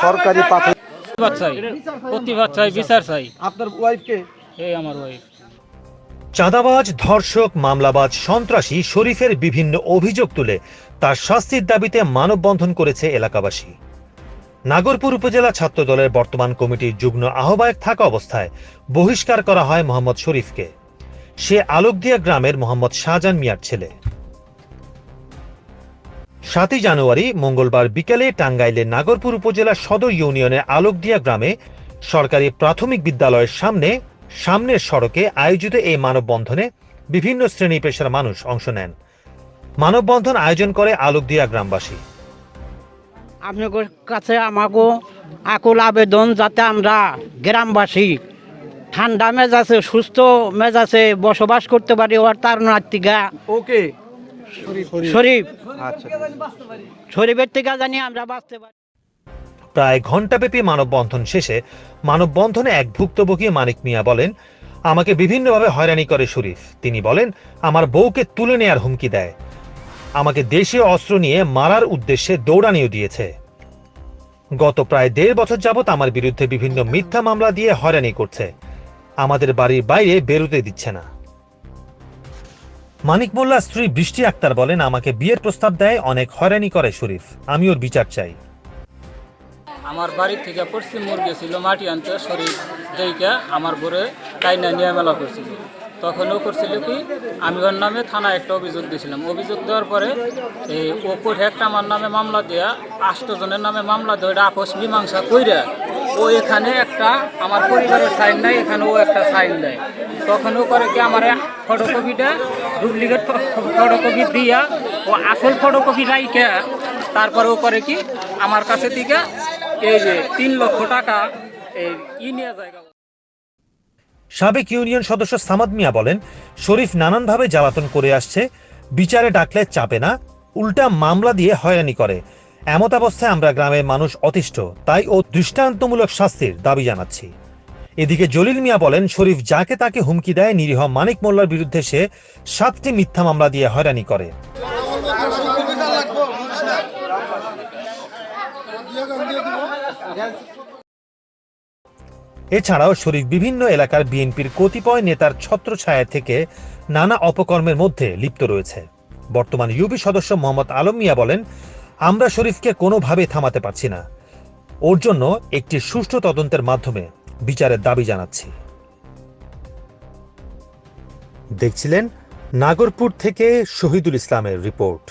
সরকারি পাথর। প্রতিবাদ চাই বিচার চাই। আপনার ওয়াইফকে এই আমার ওয়াইফ চাঁদাবাজ ধর্ষক মামলাবাজ সন্ত্রাসী শরীফের বিভিন্ন অভিযোগ তুলে তার শাস্তির দাবিতে মানববন্ধন করেছে এলাকাবাসী। নাগরপুর উপজেলা ছাত্র দলের বর্তমান কমিটির যুগ্ম আহ্বায়ক থাকা অবস্থায় বহিষ্কার করা হয় মোহাম্মদ শরীফকে। সে আলোকদিয়া গ্রামের মোহাম্মদ শাহজাহান মিয়ার ছেলে। সাতই জানুয়ারি মঙ্গলবার বিকেলে টাঙ্গাইলের নাগরপুর উপজেলার সদর ইউনিয়নের আলোকদিয়া গ্রামে সরকারি প্রাথমিক বিদ্যালয়ের সামনে সামনের সড়কে আয়োজিত এই মানববন্ধনে বিভিন্ন শ্রেণি পেশার মানুষ অংশ নেন। মানববন্ধন আয়োজন করে আলোকদিয়া গ্রামবাসী। আপনাদের কাছে আমাকে আকুল আবেদন যাতে আমরা গ্রামবাসী ঠান্ডা মেজাজে সুস্থ মেজাজে বসবাস করতে পারি ওর তার নাতিকা। ওকে শরীফ। আচ্ছা। শরীফের থেকে জানি আমরা বাঁচতে পারি। প্রায় ঘণ্টাব্যাপী মানববন্ধন শেষে মানববন্ধনে এক ভুক্তভোগী মানিক মিয়া বলেন আমাকে বিভিন্নভাবে হয়রানি করে শরীফ। তিনি বলেন আমার বউকে তুলে নেয়ার হুমকি দেয়। আমাকে দেশীয় অস্ত্র নিয়ে মারার উদ্দেশ্যে দৌড়ানিও দিয়েছে। গত প্রায় দেড় বছর যাবৎ আমার বিরুদ্ধে বিভিন্ন মিথ্যা মামলা দিয়ে হয়রানি করছে। আমাদের বাড়ির বাইরে বেরোতে দিচ্ছে না। মানিক মোল্লা স্ত্রী বৃষ্টি আক্তার বলেন, আমাকে বিয়ের প্রস্তাব দেয়, অনেক হয়রানি করে শরীফ। আমি ওর বিচার চাই। আমার বাড়ি থেকে পশ্চিম মোড় গেছিল মাটি আনতে শরীফ দেইকা আমার ঘরে কাইনা নিয়ে মেলা করছিল। তখন ও করছিল কি, আমি ওর নামে থানায় একটা অভিযোগ দিয়েছিলাম। অভিযোগ দেওয়ার পরে এই ও কোর্টে একটা আমার নামে মামলা দেয়া আষ্টজনের নামে মামলা দেওয়া এটা আপোষ মীমাংসা কইরা ও এখানে একটা আমার পরিবারের সাইন নাই, এখানে ও একটা সাইন দেয়। তখন ও করে কি, আমার ফটোকপিটা, ডুপ্লিকেট ফটোকপি দিয়া ও আসল ফটোকপি রাইকা তারপরে ও করে কি? আমার কাছে থেকে এই যে তিন লক্ষ টাকা, এই নিয়ে জায়গা। সাবেক ইউনিয়ন সদস্য সামাদ মিয়া বলেন, শরীফ নানানভাবে জ্বালাতন করে আসছে, বিচারে ডাকলে চাপে না, উল্টা মামলা দিয়ে হয়রানি করে। এমত অবস্থায় আমরা গ্রামের মানুষ অতিষ্ঠ, তাই ও দৃষ্টান্তমূলক শাস্তির দাবি জানাচ্ছি। এদিকে জলিল মিয়া বলেন, শরীফ যাকে তাকে হুমকি দেয়, নিরীহ মানিক মোল্লার বিরুদ্ধে সে সাতটি মিথ্যা মামলা দিয়ে হয়রানি করে। এছাড়াও শরীফ বিভিন্ন এলাকার বিএনপির কতিপয় নেতার ছত্রছায়া থেকে নানা অপকর্মের মধ্যে লিপ্ত রয়েছে। বর্তমান ইউপি সদস্য মোহাম্মদ আলম মিয়া বলেন, আমরা শরীফকে কোনোভাবে থামাতে পারছি না। ওর জন্য একটি সুষ্ঠু তদন্তের মাধ্যমে বিচারের দাবি জানাচ্ছি। দেখছিলেন নাগরপুর থেকে শহীদুল ইসলামের রিপোর্ট।